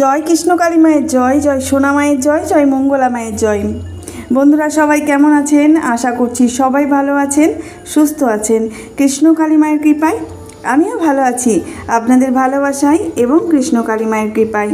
জয় কৃষ্ণকালী মায়ের জয় জয় সোনা মায়ের জয় জয় মঙ্গলা মায়ের জয়। বন্ধুরা, সবাই কেমন আছেন? আশা করছি সবাই ভালো আছেন, সুস্থ আছেন। কৃষ্ণকালী মায়ের কৃপায় আমিও ভালো আছি, আপনাদের ভালোবাসায় এবং কৃষ্ণকালী মায়ের কৃপায়।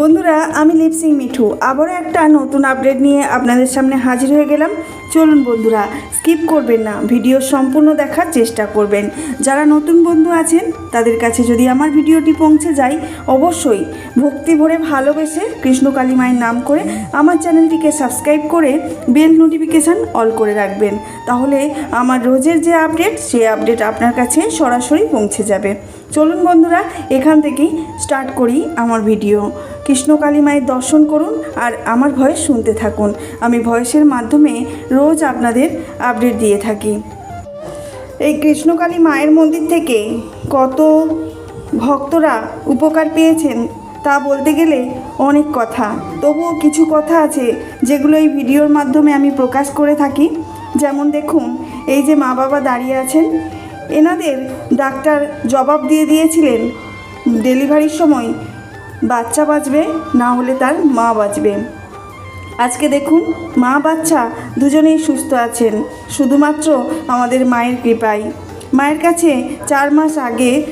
বন্ধুরা, আমি লিপসিং মিঠু। আবারও একটা নতুন আপডেট নিয়ে আপনাদের সামনে হাজির হয়ে গেলাম। চলুন বন্ধুরা স্কিপ করবেন না। ভিডিও সম্পূর্ণ দেখার চেষ্টা করবেন। যারা নতুন বন্ধু আছেন, তাদের কাছে যদি আমার ভিডিওটি পৌঁছে যায়, অবশ্যই ভক্তি ভরে ভালোবেসে কৃষ্ণকালী মায়ের নাম করে আমার চ্যানেলটিকে সাবস্ক্রাইব করে বেল নোটিফিকেশান অল করে রাখবেন। তাহলে আমার রোজের যে আপডেট সেই আপডেট আপনার কাছে সরাসরি পৌঁছে যাবে। চলুন বন্ধুরা, এখান থেকেই স্টার্ট করি আমার ভিডিও কৃষ্ণকালী মায়ের দর্শন করুন আর আমার ভয়েস শুনতে থাকুন। আমি ভয়েসের মাধ্যমে রোজ আপনাদের আপডেট দিয়ে থাকি। এই কৃষ্ণকালী মায়ের মন্দির থেকে কত ভক্তরা উপকার পেয়েছেন তা বলতে গেলে অনেক কথা। তবুও কিছু কথা আছে যেগুলো এই ভিডিওর মাধ্যমে আমি প্রকাশ করে থাকি। যেমন দেখুন, এই যে মা বাবা দাঁড়িয়ে আছেন, এনাদের ডাক্তার জবাব দিয়ে দিয়েছিলেন, ডেলিভারির সময় বাচ্চা বাঁচবে, না হলে তার মা বাঁচবে। আজকে দেখুন, মা বাচ্চা দুজনেই সুস্থ আছেন, শুধুমাত্র আমাদের মায়ের কৃপায়। মায়ের কাছে চার মাস আগে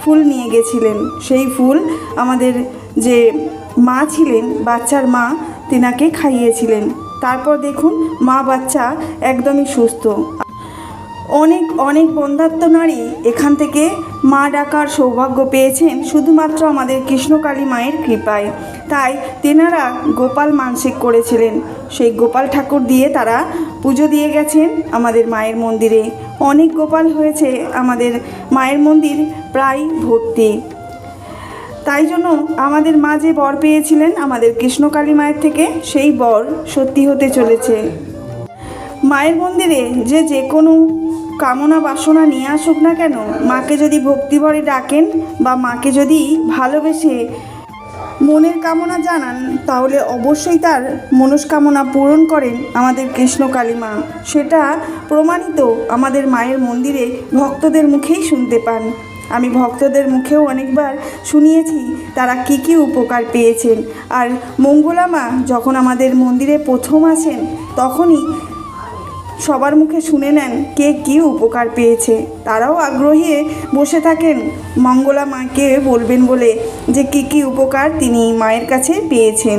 ফুল নিয়ে গেছিলেন। সেই ফুল আমাদের যে মা ছিলেন, বাচ্চার মা, তেনাকে খাইয়েছিলেন। তারপর দেখুন, মা বাচ্চা একদমই সুস্থ। অনেক অনেক বন্ধাত্ম নারী এখান থেকে মা ডাকার সৌভাগ্য পেয়েছেন শুধুমাত্র আমাদের কৃষ্ণকালী মায়ের কৃপায়। তাই তেনারা গোপাল মানসিক করেছিলেন। সেই গোপাল ঠাকুর দিয়ে তারা পুজো দিয়ে গেছেন আমাদের মায়ের মন্দিরে। অনেক গোপাল হয়েছে আমাদের মায়ের মন্দির প্রায় ভর্তি। তাই জন্য আমাদের মা যে বর পেয়েছিলেন আমাদের কৃষ্ণকালী মায়ের থেকে, সেই বর সত্যি হতে চলেছে। মায়ের মন্দিরে যে যে কোনো কামনা বাসনা নিয়ে আসুক না কেন, মাকে যদি ভক্তিভরে ডাকেন বা মাকে যদি ভালোবেসে মনের কামনা জানান, তাহলে অবশ্যই তার মনস্কামনা পূরণ করেন আমাদের কৃষ্ণকালী মা। সেটা প্রমাণিত আমাদের মায়ের মন্দিরে ভক্তদের মুখেই শুনতে পান। আমি ভক্তদের মুখেও অনেকবার শুনিয়েছি, তারা কী কী উপকার পেয়েছেন। আর মঙ্গলা মা যখন আমাদের মন্দিরে প্রথম আসেন, তখনই সবার মুখে শুনে নেন কে কী উপকার পেয়েছে। তারাও আগ্রহী বসে থাকেন। মঙ্গলা মাকে বলবেন বলে যে কী কী উপকার তিনি মায়ের কাছে পেয়েছেন।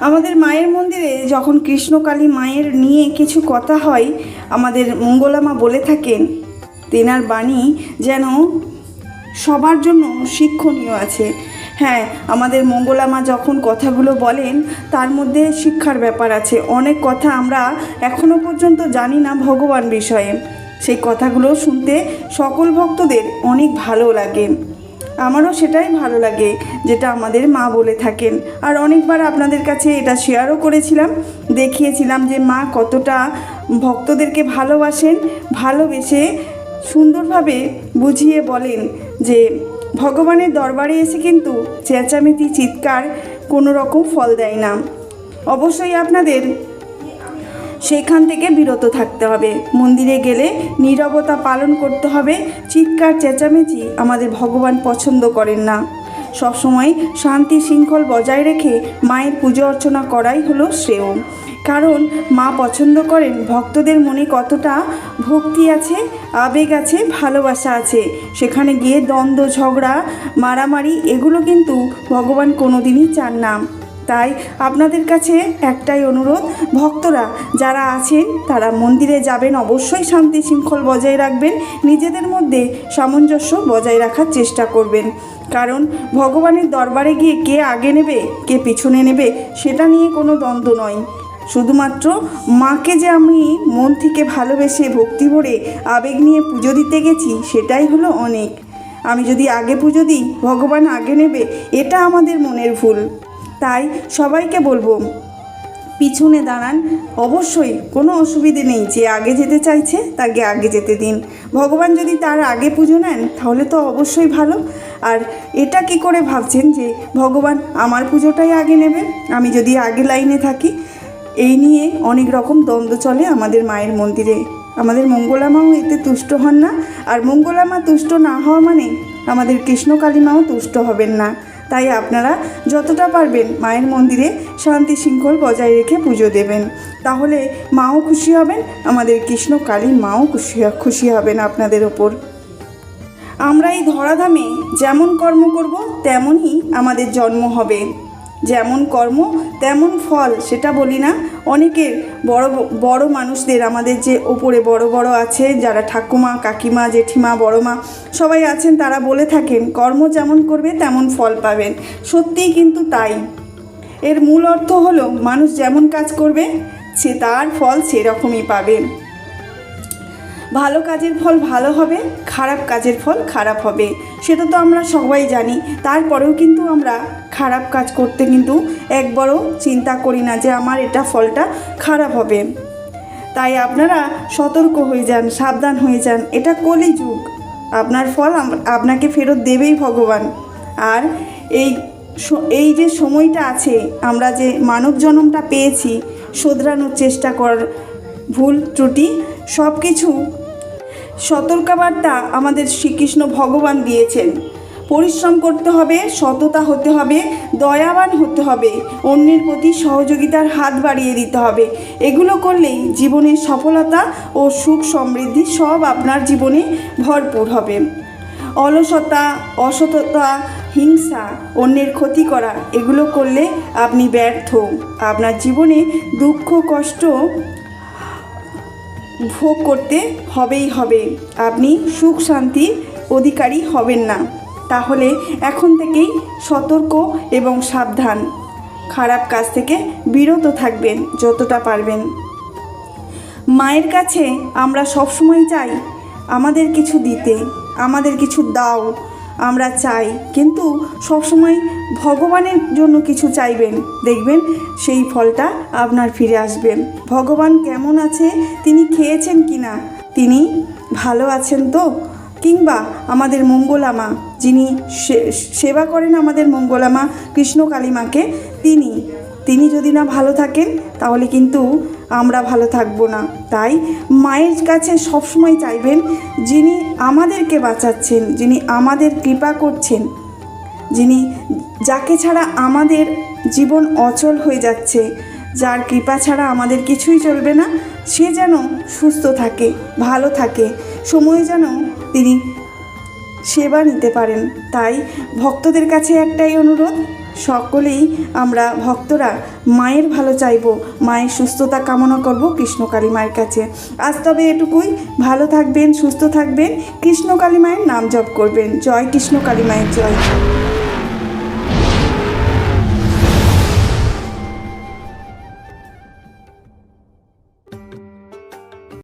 আমাদের মায়ের মন্দিরে যখন কৃষ্ণকালী মায়ের নিয়ে কিছু কথা হয়, আমাদের মঙ্গলা মা বলে থাকেন, তেনার বাণী যেন সবার জন্য শিক্ষণীয় আছে। হ্যাঁ আমাদের মঙ্গলা মা যখন কথাগুলো বলেন, তার মধ্যে শিক্ষার ব্যাপার আছে। অনেক কথা আমরা এখনও পর্যন্ত জানি না ভগবান বিষয়ে। সেই কথাগুলো শুনতে সকল ভক্তদের অনেক ভালো লাগে। আমারও সেটাই ভালো লাগে, যেটা আমাদের মা বলে থাকেন। আর অনেকবার আপনাদের কাছে এটা শেয়ারও করেছিলাম। দেখিয়েছিলাম যে মা কতটা ভক্তদেরকে ভালোবাসেন, ভালোবেসে সুন্দরভাবে বুঝিয়ে বলেন যে ভগবানের দরবারে এসে কিন্তু চেঁচামেচি, চিৎকার কোনো রকম ফল দেয় না। অবশ্যই আপনাদের সেখান থেকে বিরত থাকতে হবে। মন্দিরে গেলে নীরবতা পালন করতে হবে। চিৎকার, চেঁচামেচি আমাদের ভগবান পছন্দ করেন না। সবসময় শান্তি শৃঙ্খল বজায় রেখে মায়ের পুজো অর্চনা করাই হলো শ্রেয়। কারণ মা পছন্দ করেন। ভক্তদের মনে কতটা ভক্তি আছে, আবেগ আছে, ভালোবাসা আছে। সেখানে গিয়ে দ্বন্দ্ব, ঝগড়া, মারামারি, এগুলো কিন্তু ভগবান কোনোদিনই চান না। তাই আপনাদের কাছে একটাই অনুরোধ, ভক্তরা যারা আছেন, তারা মন্দিরে যাবেন, অবশ্যই শান্তি শৃঙ্খল বজায় রাখবেন। নিজেদের মধ্যে সামঞ্জস্য বজায় রাখার চেষ্টা করবেন। কারণ ভগবানের দরবারে গিয়ে কে আগে নেবে, কে পিছনে নেবে, সেটা নিয়ে কোনো দ্বন্দ্ব নয়। শুধুমাত্র মাকে যে আমি মন থেকে ভালোবেসে ভক্তি ভরে আবেগ নিয়ে পুজো দিতে গেছি, সেটাই হলো অনেক। আমি যদি আগে পুজো দিই, ভগবান আগে নেবে, এটা আমাদের মনের ভুল। তাই সবাইকে বলব, পিছনে দাঁড়ান। অবশ্যই কোনো অসুবিধে নেই, যে আগে যেতে চাইছে, তাকে আগে যেতে দিন। ভগবান যদি তার আগে পুজো নেন, তাহলে তো অবশ্যই ভালো। আর এটা কি করে ভাবছেন যে, ভগবান আমার পুজোটাই আগে নেবে? আমি যদি আগে লাইনে থাকি এই নিয়ে অনেক রকম দ্বন্দ্ব চলে আমাদের মায়ের মন্দিরে। আমাদের মঙ্গলামাও এতে তুষ্ট হন না। আর মঙ্গলামা তুষ্ট না হওয়া মানে আমাদের কৃষ্ণকালী মাও তুষ্ট হবেন না। তাই আপনারা যতটা পারবেন মায়ের মন্দিরে শান্তি শৃঙ্খল বজায় রেখে পুজো দেবেন। তাহলে মাও খুশি হবেন, আমাদের কৃষ্ণ কালী মাও খুশি খুশি হবেন আপনাদের ওপর। আমরা এই ধরাধামে যেমন কর্ম করব, তেমনই আমাদের জন্ম হবে। যেমন কর্ম, তেমন ফল, সেটা বলি না। অনেকের বড় বড় মানুষদের আমাদের যে ওপরে বড় বড় আছে, যারা ঠাকুমা, কাকিমা, জেঠিমা বড় মা সবাই আছেন, তারা বলে থাকেন, কর্ম যেমন করবে, তেমন ফল পাবেন। সত্যিই কিন্তু তাই। এর মূল অর্থ হলো, মানুষ যেমন কাজ করবে, সে তার ফল সেরকমই পাবে ভালো কাজের ফল ভালো হবে, খারাপ কাজের ফল খারাপ হবে, সেটা তো আমরা সবাই জানি। তারপরেও কিন্তু আমরা খারাপ কাজ করতে কিন্তু একবারও চিন্তা করি না যে আমার এটা ফলটা খারাপ হবে। তাই আপনারা সতর্ক হয়ে যান, সাবধান হয়ে যান। এটা কলিযুগ। আপনার ফল আপনাকে ফেরত দেবেই ভগবান। আর এই এই যে সময়টা আছে, আমরা যে মানব জন্মটা পেয়েছি, শোধরানোর চেষ্টা কর ভুল, ত্রুটি সব কিছু সতর্কবার্তা আমাদের শ্রীকৃষ্ণ ভগবান দিয়েছেন। পরিশ্রম করতে হবে, সততা হতে হবে, দয়াবান হতে হবে, অন্যের প্রতি সহযোগিতার হাত বাড়িয়ে দিতে হবে। এগুলো করলেই জীবনের সফলতা ও সুখ সমৃদ্ধি সব আপনার জীবনে ভরপুর হবে। অলসতা, অসততা, হিংসা, অন্যের ক্ষতি করা, এগুলো করলে আপনি ব্যর্থ। আপনার জীবনে দুঃখ, কষ্ট ভোগ করতে হবেই হবে। আপনি সুখ শান্তির অধিকারী হবেন না। তাহলে এখন থেকেই সতর্ক এবং সাবধান। খারাপ কাজ থেকে বিরত থাকবেন যতটা পারবেন। মায়ের কাছে আমরা সবসময় চাই, আমাদের কিছু দিতে, আমাদের কিছু দাও, আমরা চাই। কিন্তু সবসময় ভগবানের জন্য কিছু চাইবেন। দেখবেন সেই ফলটা আপনার ফিরে আসবে। ভগবান কেমন আছে, তিনি খেয়েছেন কি না তিনি ভালো আছেন তো? কিংবা আমাদের মঙ্গলামা যিনি সেবা করেন আমাদের মঙ্গলামা কৃষ্ণ কালীমাকে, তিনি তিনি যদি না ভালো থাকেন, তাহলে কিন্তু আমরা ভালো থাকব না। তাই মায়ের কাছে সবসময় চাইবেন যিনি আমাদেরকে বাঁচাচ্ছেন, যিনি আমাদের কৃপা করছেন, যিনি যাকে ছাড়া আমাদের জীবন অচল হয়ে যাচ্ছে, যার কৃপা ছাড়া আমাদের কিছুই চলবে না, সে যেন সুস্থ থাকে, ভালো থাকে, সময়ে যেন তিনি সেবা নিতে পারেন। তাই ভক্তদের কাছে একটাই অনুরোধ, সকলেই আমরা ভক্তরা মায়ের ভালো চাইব, মায়ের সুস্থতা কামনা করব কৃষ্ণকালী মায়ের কাছে। আজ তবে এটুকুই, ভালো থাকবেন, সুস্থ থাকবেন, কৃষ্ণকালী মায়ের নাম জপ করবেন। জয় কৃষ্ণকালী মায়ের জয়।